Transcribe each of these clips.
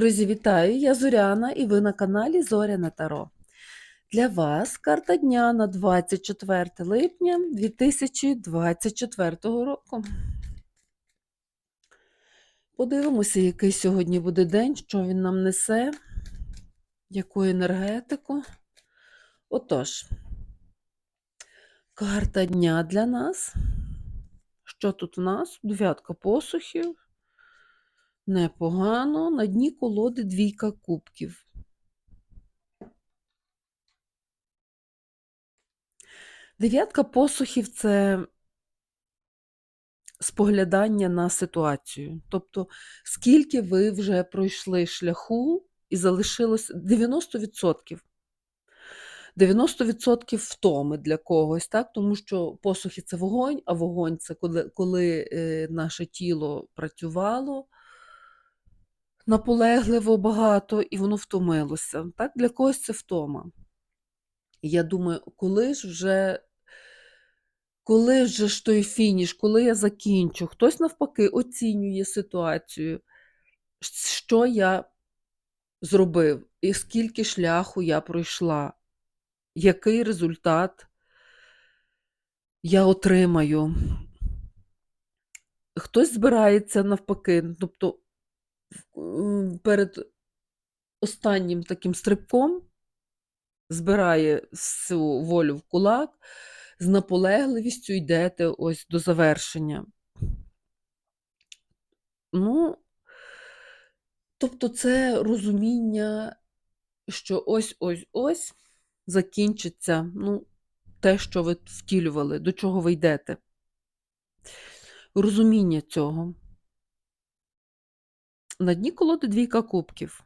Друзі, вітаю! Я Зоряна і ви на каналі Зоряне Таро. Для вас карта дня на 24 липня 2024 року. Подивимося, який сьогодні буде день, що він нам несе, яку енергетику. Отож, карта дня для нас. Що тут в нас? Дев'ятка посухів. Непогано. На дні колоди двійка кубків. Дев'ятка посухів це споглядання на ситуацію. Тобто, скільки ви вже пройшли шляху і залишилось 90%. 90% втоми для когось, так? тому що посухи це вогонь, а вогонь це коли, коли е, наше тіло працювало наполегливо багато, і воно втомилося. Так? Для когось це втома. Я думаю, коли ж вже коли ж ж той фініш, коли я закінчу, хтось навпаки оцінює ситуацію, що я зробив, і скільки шляху я пройшла, який результат я отримаю. Хтось збирається навпаки, тобто перед останнім таким стрибком збирає всю волю в кулак, з наполегливістю йдете ось до завершення. Ну, тобто це розуміння, що ось-ось-ось закінчиться ну, те, що ви втілювали, до чого ви йдете. Розуміння цього. На дні колоди двійка кубків.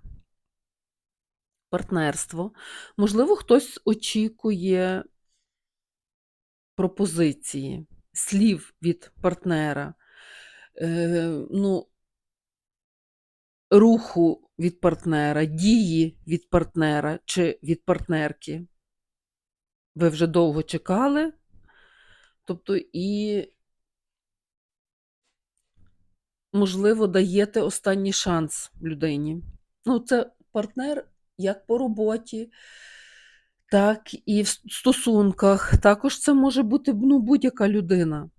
Партнерство. Можливо, хтось очікує пропозиції, слів від партнера, е, ну, руху від партнера, дії від партнера чи від партнерки. Ви вже довго чекали, тобто і, можливо, даєте останній шанс людині. Ну, це партнер як по роботі, так і в стосунках. Також це може бути ну, будь-яка людина,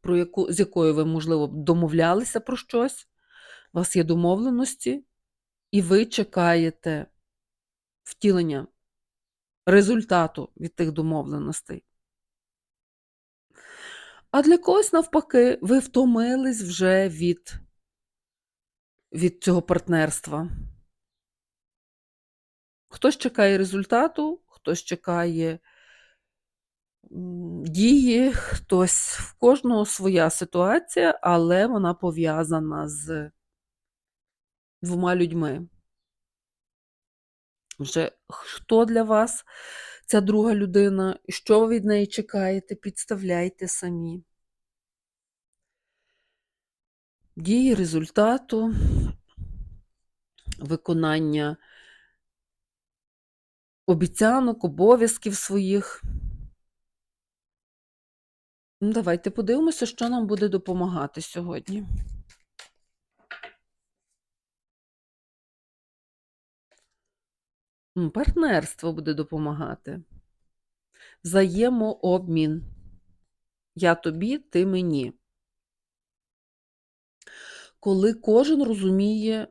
про яку, з якою ви, можливо, домовлялися про щось, у вас є домовленості, і ви чекаєте втілення результату від тих домовленостей. А для когось, навпаки, ви втомились вже від, від цього партнерства. Хтось чекає результату, хтось чекає дії, хтось в кожного своя ситуація, але вона пов'язана з двома людьми. Вже хто для вас ця друга людина, що ви від неї чекаєте, підставляйте самі. Дії результату, виконання обіцянок, обов'язків своїх. Ну, Давайте подивимося, що нам буде допомагати сьогодні. Партнерство буде допомагати. Взаємообмін. Я тобі, ти мені. Коли кожен розуміє,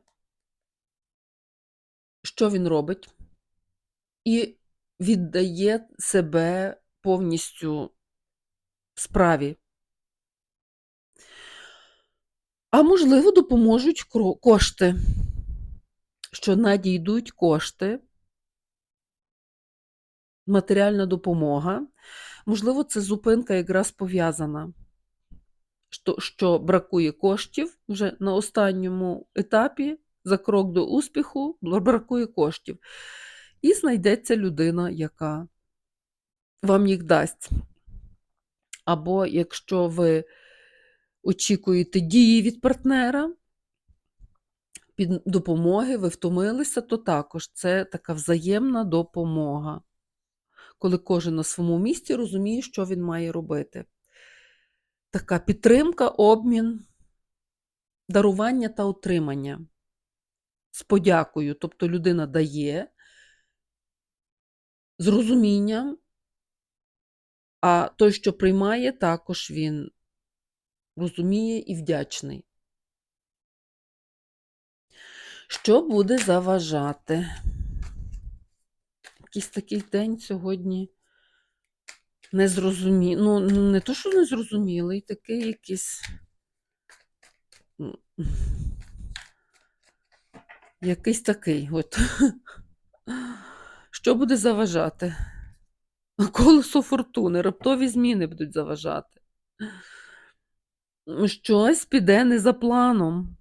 що він робить, і віддає себе повністю справі. А можливо, допоможуть кошти, що надійдуть кошти, матеріальна допомога. Можливо, це зупинка якраз пов'язана, що, що бракує коштів вже на останньому етапі, за крок до успіху, бракує коштів. І знайдеться людина, яка вам їх дасть. Або якщо ви очікуєте дії від партнера, під допомоги, ви втомилися, то також це така взаємна допомога, коли кожен на своєму місці розуміє, що він має робити. Така підтримка, обмін, дарування та отримання. з подякою. Тобто людина дає з розумінням, а той, що приймає, також він розуміє і вдячний. Що буде заважати? Якийсь такий день сьогодні незрозумілий. Ну, не то, що незрозумілий, такий якийсь. Якийсь такий. От. Що буде заважати? Колесо фортуни, раптові зміни будуть заважати. Щось піде не за планом.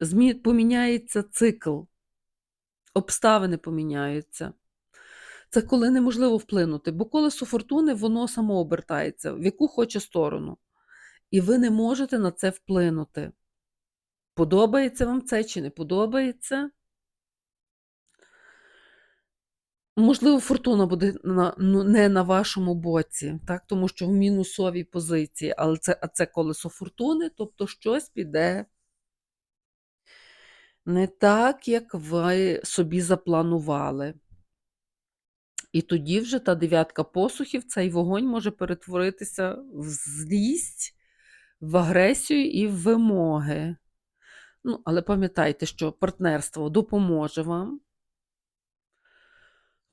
Змі... Поміняється цикл, обставини поміняються. Це коли неможливо вплинути, бо колесо фортуни воно само обертається, в яку хоче сторону. І ви не можете на це вплинути. Подобається вам це чи не подобається? Можливо, фортуна буде на, ну, не на вашому боці, так? тому що в мінусовій позиції, але це, а це колесо фортуни, тобто щось піде не так, як ви собі запланували. І тоді вже та дев'ятка посухів, цей вогонь може перетворитися в злість, в агресію і в вимоги. Ну, але пам'ятайте, що партнерство допоможе вам,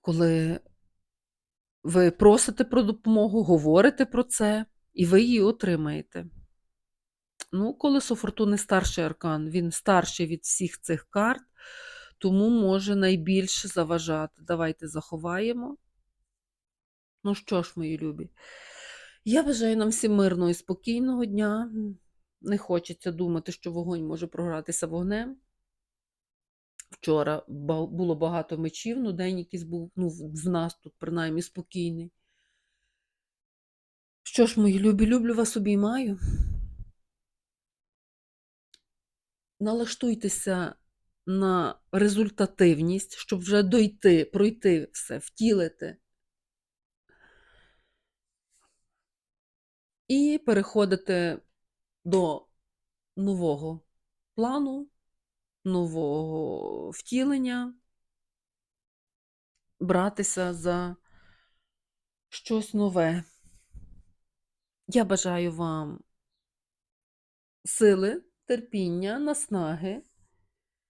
коли ви просите про допомогу, говорите про це, і ви її отримаєте. Ну, колесо фортуни старший аркан, він старший від всіх цих карт, тому може найбільше заважати. Давайте заховаємо. Ну що ж, мої любі, я бажаю нам всім мирного і спокійного дня. Не хочеться думати, що вогонь може програтися вогнем. Вчора було багато мечів, ну день якийсь був ну, в нас тут, принаймні, спокійний. Що ж, мої любі, люблю вас обіймаю. Налаштуйтеся на результативність, щоб вже дойти, пройти все, втілити. І переходити до нового плану, нового втілення, братися за щось нове. Я бажаю вам сили, терпіння, наснаги,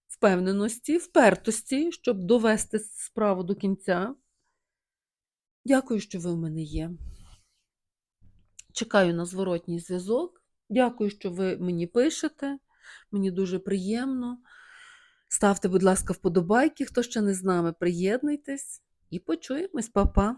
впевненості, впертості, щоб довести справу до кінця. Дякую, що ви в мене є. Чекаю на зворотній зв'язок. Дякую, що ви мені пишете. Мені дуже приємно. Ставте, будь ласка, вподобайки. Хто ще не з нами, приєднуйтесь і почуємось, Па-па.